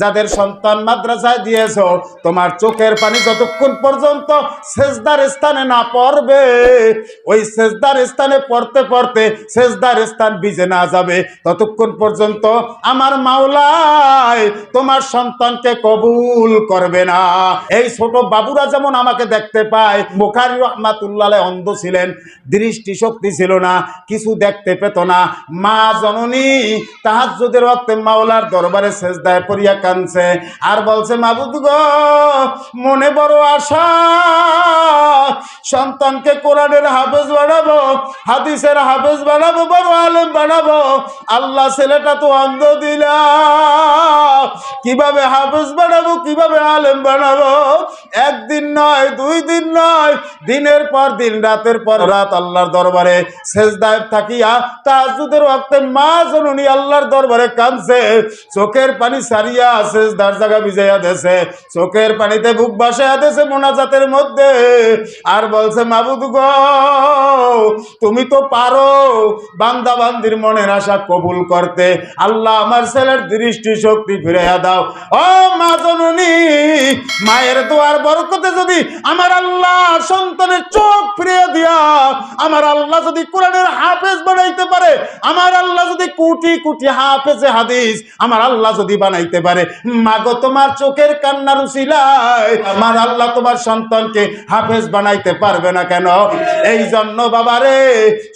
যাদের সন্তান মাদ্রাসায় দিয়েছ, তোমার চোখের পানি যতক্ষণ পর্যন্ত সেজদার স্থানে না পড়বে, ওই সেজদার স্থানে পড়তে পড়তে সেজদার স্থান ভিজে না যাবে। ততক্ষণ পর্যন্ত আমার মাওলায় তোমার সন্তানকে কবুল করবে না। এই ছোট বাবুরা যেমন আমাকে দেখতে পায়, বোখারি রহমাতুল্লাহ অন্ধ ছিলেন, দৃষ্টি শক্তি ছিল না, কিছু দেখতে পেত না। মা জননী তাহাজ্জুদের ওয়াক্তে মাওলার দরবারে সেজদায় পড়িয়া কানছে। আর বলছে, মাবুদ গো, মনে বড় আশা। সন্তানকে কোরআনের হাফেজ বানাবো, হাদিসের হাফেজ বানাবো, বড় আলেম বানাবো। আল্লাহ ছেলেটা তো অন্ধ দিলা। কীভাবে হাফেজ বানাবো, কীভাবে আলেম বানাবো? একদিন নয়, দুই দিন নয়, দিনের পর দিন, রাতের পর রাত আল্লাহর দরবারে সেজদায় থাকিয়া তাজুদের ওয়াক্তে মা জননী আল্লাহর দরবারে কাঁদছে, চোখের পানি সারিয়া সেজদার জায়গা ভিজাইয়া দেছে চোখের পানিতে বুক বাসাইয়া দেছে মোনাজাতের মধ্যে, আর বলছে, মাবুদ গো, তুমি তো পারো বান্দা বান্দির মনের আশা কবুল করতে, আল্লাহ আমার ছেলের দৃষ্টি শক্তি ফিরাইয়া দাও। ও মা জননী, মায়ের দোয়ার বরকতে যদি আমার আল্লাহ সন্তানের চোখ ফিরিয়ে দিয়া আমার আল্লাহ যদি কোরআনের হাফেজ বানাইতে পারে, আমার আল্লাহ যদি হাফেজে হাদিস আমার আল্লাহ যদি বানাইতে পারে তোমার চোখের কান্নার উসিলায় আমার আল্লাহ তোমার সন্তানকে হাফেজ বানাইতে পারবে না কেন? এই জন্য বাবারে,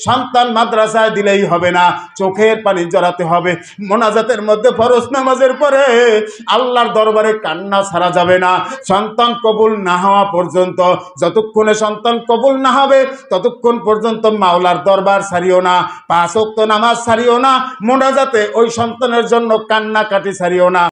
সন্তান মাদ্রাসায় দিলেই হবে না, চোখের পানি জড়াতে হবে, মোনাজাতের মধ্যে ফরজ নামাজের পরে আল্লাহর দরবারে কান্না ছাড়া যাবে না, সন্তান কবুল না হওয়া পর্যন্ত যতক্ষণে সন্তান কবুল না হবে, ততক্ষণ পর্যন্ত মাওলার দরবার ছাড়িও না, পাঁচ নামাজ ছাড়িও না, মোনাজাতে ওই সন্তানের জন্য কান্না কাটি ছাড়িও না।